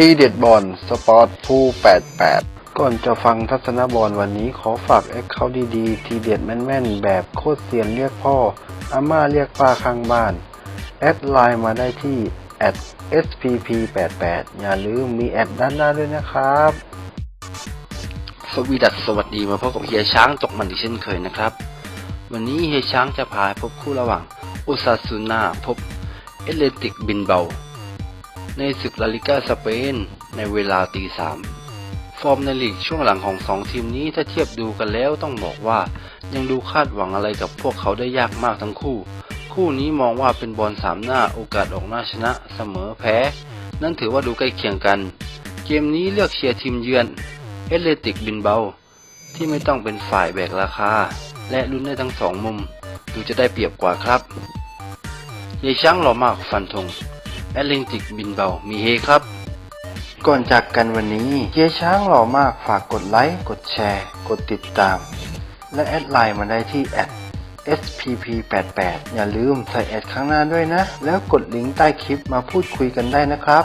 ทีเด็ดบอลสปอร์ตผู้88 ก่อนจะฟังทัศนบอลวันนี้ขอฝากแอคเคาท์ดีๆ ทีเด็ดแม่นๆ แบบโคตรเซียนเรียกพ่อ อาม่าเรียกป้าข้างบ้าน แอดไลน์มาได้ที่ @spp88 อย่าลืมมีแอดด้านหน้าด้วยนะครับ สวีดัสสวัสดีมาพบกับเฮียช้างตกมันอีกเช่นเคยนะครับ วันนี้เฮียช้างจะพาพบคู่ระหว่างอุซาซูนาพบเอเลติกบินเบา ในศึกลาลิกาสเปนในเวลาตีสามฟอร์มในลีกช่วงหลังของสองทีมนี้ถ้าเทียบดูกันแล้วต้องบอกว่า ยังดูคาดหวังอะไรกับพวกเขาได้ยากมากทั้งคู่ คู่นี้มองว่าเป็นบอลสามหน้าโอกาสออกหน้าชนะเสมอแพ้ นั่นถือว่าดูใกล้เคียงกัน เกมนี้เลือกเชียร์ทีมเยือน เอเลติกบินเบา ที่ไม่ต้องเป็นฝ่ายแบกราคา และลุ้นได้ทั้งสองมุม ดูจะได้เปรียบกว่าครับเยช้างหล่อมากฟันธง แอตเลนติกบินเบา มีเฮครับ ก่อนจากกันวันนี้เฮียช้างหล่อมากฝากกดไลค์ กดแชร์ กดติดตาม และแอดไลน์มาได้ที่แอด @spp88 อย่าลืมใส่แอดข้างหน้าด้วยนะ แล้วกดลิงก์ใต้คลิปมาพูดคุยกันได้นะครับ